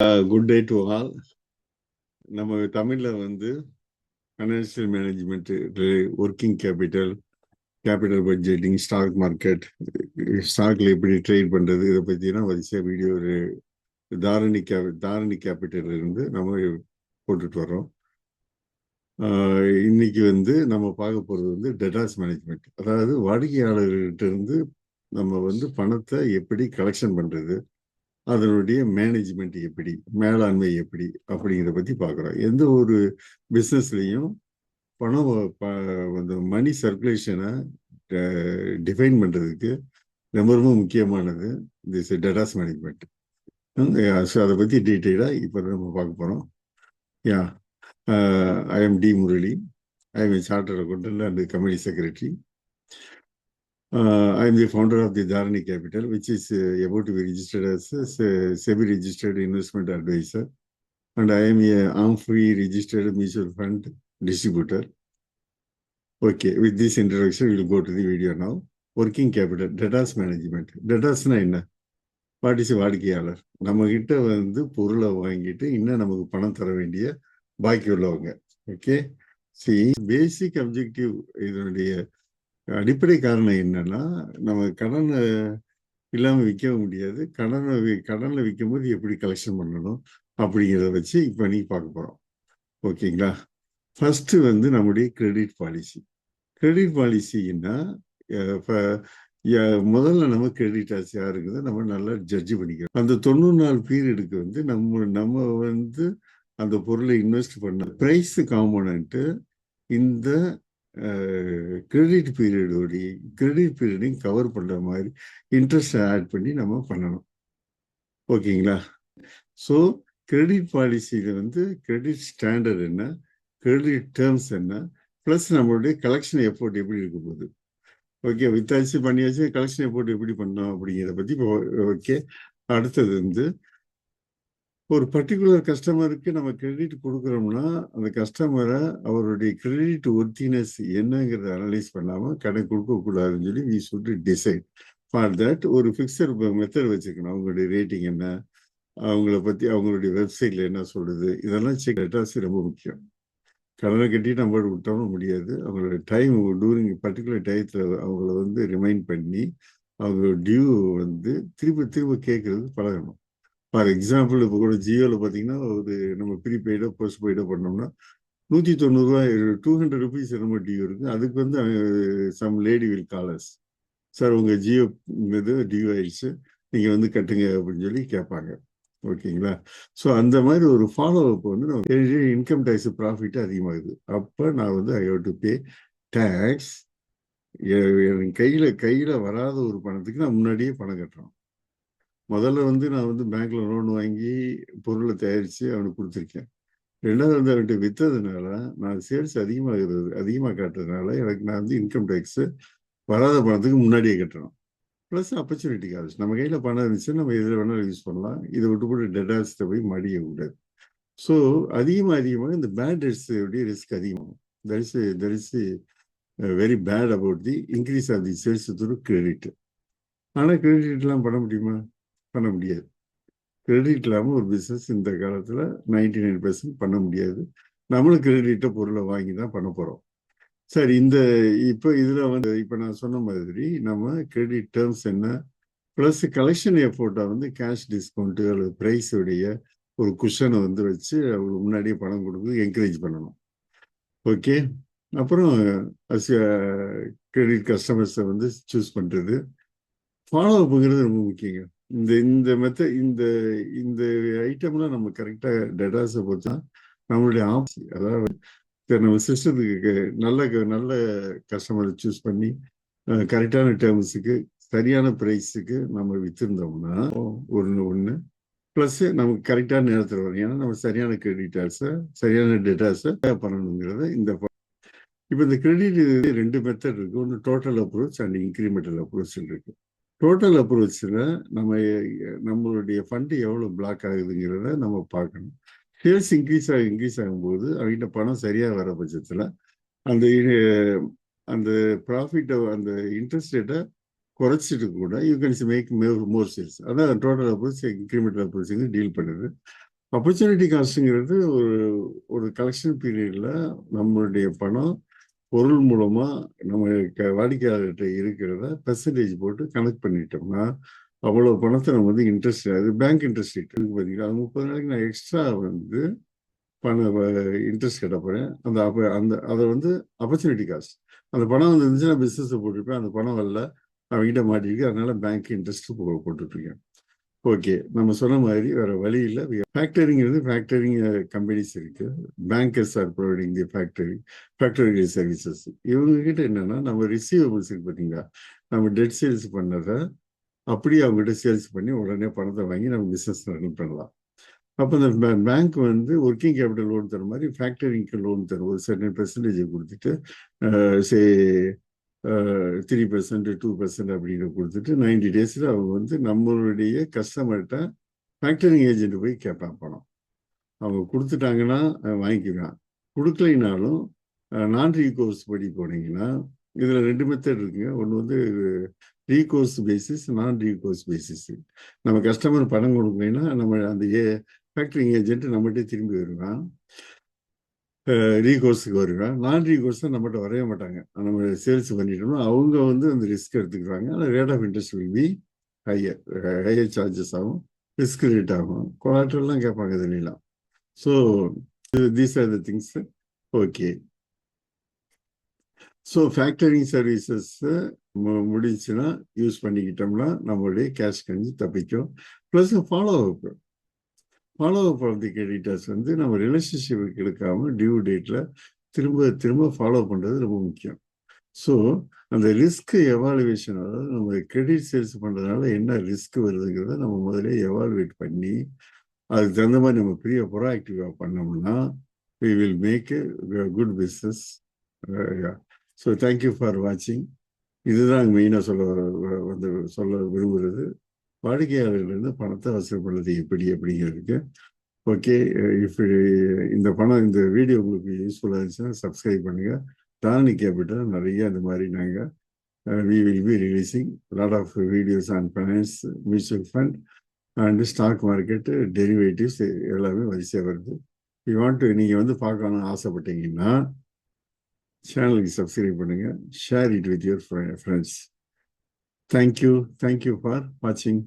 Good day to all நம்ம தமிழில் வந்து financial management working capital capital budgeting stock market ஸ்டாக்ல எப்படி ட்ரேட் பண்ணுறது இதை பற்றினா வரிசையாக வீடியோ ஒரு தாரணி கே தாரணி கேபிட்டல் இருந்து நம்ம போட்டுட்டு வரோம் இன்னைக்கு வந்து நம்ம பார்க்க போகிறது வந்து டெட்டாஸ் மேனேஜ்மெண்ட் அதாவது வாடிக்கையாளர்கிட்ட இருந்து நம்ம வந்து பணத்தை எப்படி கலெக்ஷன் பண்ணுறது அதனுடைய மேனேஜ்மெண்ட் எப்படி மேலாண்மை எப்படி அப்படிங்கிறத பற்றி பார்க்குறோம். எந்த ஒரு பிஸ்னஸ்லையும் பணம் அந்த மணி சர்க்குலேஷனை டிஃபைன் பண்ணுறதுக்கு ரொம்ப ரொம்ப முக்கியமானது. திஸ் டேட்டாஸ் மேனேஜ்மெண்ட் ஸோ அதை பற்றி டீட்டெயிலாக இப்போ நம்ம பார்க்க போகிறோம் யா I am T Murali I am charter accountant and company secretary Uh, I am the founder of the Dharani Capital, which is uh, about to be registered as a SEBI registered investment advisor. And I am a arm-free registered mutual fund distributor. Okay, with this introduction, we will go to the video now. Working capital, debtors management. Debtors என்ன what is வாடிக்கையாளர் நம்ம கிட்ட வந்து பொருளை வாங்கிட்டு இன்னும் நமக்கு பணம் தர வேண்டிய பாக்கி உள்ளவங்க ஓகே சி பேசிக் அப்ஜெக்டிவ் இதனுடைய அடிப்படை காரணம் என்னன்னா நம்ம கடனை இல்லாமல் விற்கவும் முடியாது. கடனை கடனில் விற்கும் போது எப்படி கலெக்ஷன் பண்ணணும் அப்படிங்கிறத வச்சு இப்போ நீ பார்க்க போகிறோம் ஓகேங்களா? ஃபஸ்ட்டு வந்து நம்முடைய கிரெடிட் பாலிசி கிரெடிட் பாலிசின்னா இப்போ முதல்ல நம்ம கிரெடிட் ஆச்சு யாருக்குது நம்ம நல்லா ஜட்ஜ் பண்ணிக்கிறோம் அந்த தொண்ணூறு நாள் பீரியடுக்கு வந்து நம்ம நம்ம வந்து அந்த பொருளை இன்வெஸ்ட் பண்ண ப்ரைஸ் காம்போனன்ட்டு இந்த கிரெடிட் பீரியடோடைய கிரெடிட் பீரியடையும் கவர் பண்ணுற மாதிரி இன்ட்ரெஸ்ட் ஆட் பண்ணி நம்ம பண்ணணும். ஓகேங்களா? ஸோ கிரெடிட் பாலிசியில் வந்து கிரெடிட் ஸ்டாண்டர்ட் என்ன கிரெடிட் டேர்ம்ஸ் என்ன ப்ளஸ் நம்மளுடைய கலெக்ஷன் எஃபோர்ட் எப்படி இருக்க போகுது? ஓகே வித்தாச்சு பண்ணியாச்சு கலெக்ஷன் எஃபோர்ட் எப்படி பண்ணோம் அப்படிங்கிறத பற்றி இப்போ ஓகே அடுத்தது வந்து ஒரு பர்டிகுலர் கஸ்டமருக்கு நம்ம கிரெடிட் கொடுக்குறோம்னா அந்த கஸ்டமரை அவருடைய கிரெடிட் ஒர்த்தினஸ் என்னங்கிறத அனலைஸ் பண்ணாமல் கடன் கொடுக்கக்கூடாதுன்னு சொல்லி we should decide for that ஒரு ஃபிக்ஸர் மெத்தட் வச்சுக்கணும். அவங்களுடைய ரேட்டிங் என்ன? அவங்கள பற்றி அவங்களுடைய வெப்சைட்டில் என்ன சொல்கிறது இதெல்லாம் செக் டேட்டாஸ் ரொம்ப முக்கியம். கடனை கட்டி நம்ம விட்டோம்னு முடியாது. அவங்களோட டைம் டூரிங் பர்டிகுலர் டயத்தில் அவங்கள வந்து ரிமைண்ட் பண்ணி அவங்க டியூ வந்து திரும்ப திரும்ப கேட்கறது பழகணும். ஃபார் எக்ஸாம்பிள் இப்போ கூட ஜியோவில் பார்த்தீங்கன்னா ஒரு நம்ம ப்ரீபெய்டோ போஸ்ட் பெய்டோ பண்ணோம்னா நூற்றி தொண்ணூறுரூவா டூ ஹண்ட்ரட் ருபீஸ் என்னமோ டியூ இருக்குது அதுக்கு வந்து some lady will callers sir உங்கள் ஜியோ இது டியூ ஆயிடுச்சு. நீங்கள் வந்து கட்டுங்க அப்படின்னு சொல்லி கேட்பாங்க. ஓகேங்களா? ஸோ அந்த மாதிரி ஒரு ஃபாலோ அப் வந்து நம்ம இன்கம் டேக்ஸ் ப்ராஃபிட் அதிகமாகுது. அப்போ நான் வந்து I have to pay tax என் கையில் கையில் வராத ஒரு பணத்துக்கு நான் முன்னாடியே பணம் கட்டுறோம். முதல்ல வந்து நான் வந்து பேங்க்ல லோன் வாங்கி பொருளை தயாரித்து அவனுக்கு கொடுத்துருக்கேன். ரெண்டாவது வந்து அவன்கிட்ட விற்றதுனால நான் சேல்ஸ் அதிகமாகிறது அதிகமாக காட்டுறதுனால எனக்கு நான் வந்து இன்கம் டேக்ஸு வராத பணத்துக்கு முன்னாடியே கட்டணும். ப்ளஸ் ஆப்பர்ச்சுனிட்டி காசு நம்ம கையில் பணம் இருந்துச்சுன்னா நம்ம எதில் வேணாலும் யூஸ் பண்ணலாம். இதை விட்டு போட்டு டெட்டாஸ்ட்டை போய் மடிய கூடாது. ஸோ அதிகமாக அதிகமாக இந்த பேட் டெட்ஸுடைய ரிஸ்க் அதிகமாகும். That is that is very bad about the increase of the sales through credit ஆனால் கிரெடிட்லாம் பண்ண முடியுமா? பண்ண முடியாது. கிரெடிட் இல்லாமல் ஒரு பிஸ்னஸ் இந்த காலத்தில் நைன்டி நைன் பர்சன்ட் பண்ண முடியாது. நம்மளும் கிரெடிட்டை பொருளை வாங்கி தான் பண்ண போகிறோம் சரி இந்த இப்போ இதில் வந்து இப்போ நான் சொன்ன மாதிரி நம்ம கிரெடிட் டேர்ம்ஸ் என்ன? ப்ளஸ் கலெக்ஷன் எஃபோர்ட்டாக வந்து கேஷ் டிஸ்கவுண்ட்டு அல்லது ப்ரைஸுடைய ஒரு குஷனை வந்து வச்சு அவங்களுக்கு முன்னாடியே பணம் கொடுத்து என்கரேஜ் பண்ணணும். ஓகே அப்புறம் கிரெடிட் கஸ்டமர்ஸை வந்து சூஸ் பண்ணுறது ஃபாலோ அப்புங்கிறது ரொம்ப முக்கியங்க. இந்த இந்த மெத்த இந்த இந்த ஐட்டம்லாம் நம்ம கரெக்டாக டெட்டாஸை பார்த்தா நம்மளுடைய ஆப்ஸ் அதாவது நம்ம சிஸ்டத்துக்கு நல்ல நல்ல கஸ்டமரை சூஸ் பண்ணி கரெக்டான டேர்ம்ஸுக்கு சரியான ப்ரைஸுக்கு நம்ம வித்திருந்தோம்னா ஒன்று ஒன்று ப்ளஸ் நமக்கு கரெக்டான நேரத்தில் வரும். ஏன்னா நம்ம சரியான கிரெடிட்டாஸை சரியான டேட்டாஸை பண்ணணுங்கிறத இந்த இப்போ இந்த கிரெடிட் ரெண்டு மெத்தட் இருக்கு. ஒன்று total approach and incremental approach இருக்கு. டோட்டல் அப்ரோச்சில் நம்ம நம்மளுடைய ஃபண்டு எவ்வளோ பிளாக் ஆகுதுங்கிறத நம்ம பார்க்கணும். சேல்ஸ் இன்க்ரீஸ் ஆக இன்க்ரீஸ் ஆகும்போது அவங்ககிட்ட பணம் சரியாக வர பட்சத்தில் அந்த அந்த ப்ராஃபிட்டை அந்த இன்ட்ரெஸ்ட் ரேட்டை குறைச்சிட்டு கூட you can make more sales அதான் total approach incremental approach deal பண்ணுது. ஆப்பர்ச்சுனிட்டி காஸ்ட்டுங்கிறது ஒரு ஒரு கலெக்ஷன் பீரியடில் நம்மளுடைய பணம் பொருள் மூலமா நம்ம க- வாடிக்கையாளர்கிட்ட இருக்கிறத பெர்சன்டேஜ் போட்டு கனெக்ட் பண்ணிட்டோம்னா அவ்வளவு பணத்தை நம்ம வந்து இன்ட்ரெஸ்ட் அது பேங்க் இன்ட்ரெஸ்ட் ரேட் பார்த்தீங்கன்னா அது முப்பது நாளைக்கு நான் எக்ஸ்ட்ரா வந்து பண இன்ட்ரெஸ்ட் கட்ட அந்த அப்ப அந்த அதை வந்து ஆப்பர்ச்சுனிட்டி காஸ்ட் அந்த பணம் வந்து இருந்துச்சுன்னா பிஸ்னஸ் போட்டிருப்பேன் அந்த பணம் வரல அவங்ககிட்ட மாட்டிருக்கு அதனால பேங்க் இன்ட்ரெஸ்ட் போட்டுட்டு ஓகே. நம்ம சொன்ன மாதிரி வேற வழி இல்லை. ஃபேக்டரிங்கிறது ஃபேக்டரிங் கம்பெனிஸ் இருக்கு. Bankers are providing the factory factory services இவங்க கிட்ட என்னன்னா நம்ம ரிசீவபிள்ஸ் இருக்கு பார்த்தீங்களா நம்ம டெட் சேல்ஸ் பண்ணதை அப்படியே அவங்ககிட்ட சேல்ஸ் பண்ணி உடனே பணத்தை வாங்கி நம்ம பிஸ்னஸ் ரன் பண்ணலாம். அப்போ இந்த பேங்க் வந்து ஒர்க்கிங் கேபிட்டல் லோன் தர மாதிரி ஃபேக்டரிங்க்கு லோன் தரும். ஒரு சர்டன் பெர்சன்டேஜை கொடுத்துட்டு say three percent two percent அப்படின்னு கொடுத்துட்டு நைன்டி டேஸில் அவங்க வந்து நம்மளுடைய கஸ்டமர்கிட்ட ஃபேக்டரிங் ஏஜென்ட் போய் கேட்பான் பணம். அவங்க கொடுத்துட்டாங்கன்னா வாங்கிக்கிறான் கொடுக்கலைனாலும் நான் ரீகோர்ஸ் படி போனீங்கன்னா இதில் ரெண்டு மெத்தட் இருக்குங்க. ஒன்று வந்து ரீகோர்ஸ் பேசிஸ் நான் ரீகோர்ஸ் பேசிஸ் நம்ம கஸ்டமர் பணம் கொடுக்கலைன்னா நம்ம அந்த ஏ ஃபேக்டரிங் ஏஜென்ட் நம்மகிட்டே திரும்பி வருவான். ரீகோர்ஸுக்கு வருவேன் நான் ரீகோர்ஸ் நம்மகிட்ட வரவே மாட்டாங்க. நம்ம சேல்ஸ் பண்ணிட்டோம்னா அவங்க வந்து அந்த ரிஸ்க் எடுத்துக்கிறாங்க. ஆனால் rate of interest will be higher higher charges ஆகும். ரிஸ்க் ரேட் ஆகும். கொலாட்ரல்லாம் கேட்பாங்க இதுலாம் so these are the things okay so factoring services முடிச்சுன்னா use பண்ணிக்கிட்டோம்னா நம்மளுடைய கேஷ் கஞ்சி தப்பிக்கும். Plus follow up follow up of the creditors வந்து நம்ம ரிலேஷன்ஷிப்புக்கு எடுக்காமல் டியூ டேட்டில் திரும்ப திரும்ப ஃபாலோ பண்ணுறது ரொம்ப முக்கியம். ஸோ அந்த ரிஸ்க் எவாலுவேஷன் அதாவது நம்ம கிரெடிட் சேல்ஸ் பண்ணுறதுனால என்ன ரிஸ்க் வருதுங்கிறத நம்ம முதல்ல எவாலுவேட் பண்ணி அதுக்கு தகுந்த மாதிரி நம்ம பெரிய ப்ரோஆக்டிவாக பண்ணோம்னா we will make good business so thank you for வாட்சிங் இதுதான் மெயினாக சொல்ல வந்து சொல்ல விரும்புகிறது வாடிக்கையாளர்லேருந்து பணத்தை வசூல்படுறது எப்படி அப்படிங்கிறதுக்கு. ஓகே இஃப் இந்த பணம் இந்த வீடியோ உங்களுக்கு யூஸ்ஃபுல்லாக இருந்துச்சுன்னா சப்ஸ்கிரைப் பண்ணுங்கள் தாரணி கேபிட்டல் நிறைய இந்த மாதிரி நாங்கள் we will be releasing lot of videos on finance mutual fund and stock market derivatives எல்லாமே வரிசையாக வருது. யூ வாண்ட் டு நீங்கள் வந்து பார்க்கணும்னு ஆசைப்பட்டீங்கன்னா சேனலுக்கு சப்ஸ்கிரைப் பண்ணுங்கள் share it with your friends thank you thank you for வாட்சிங்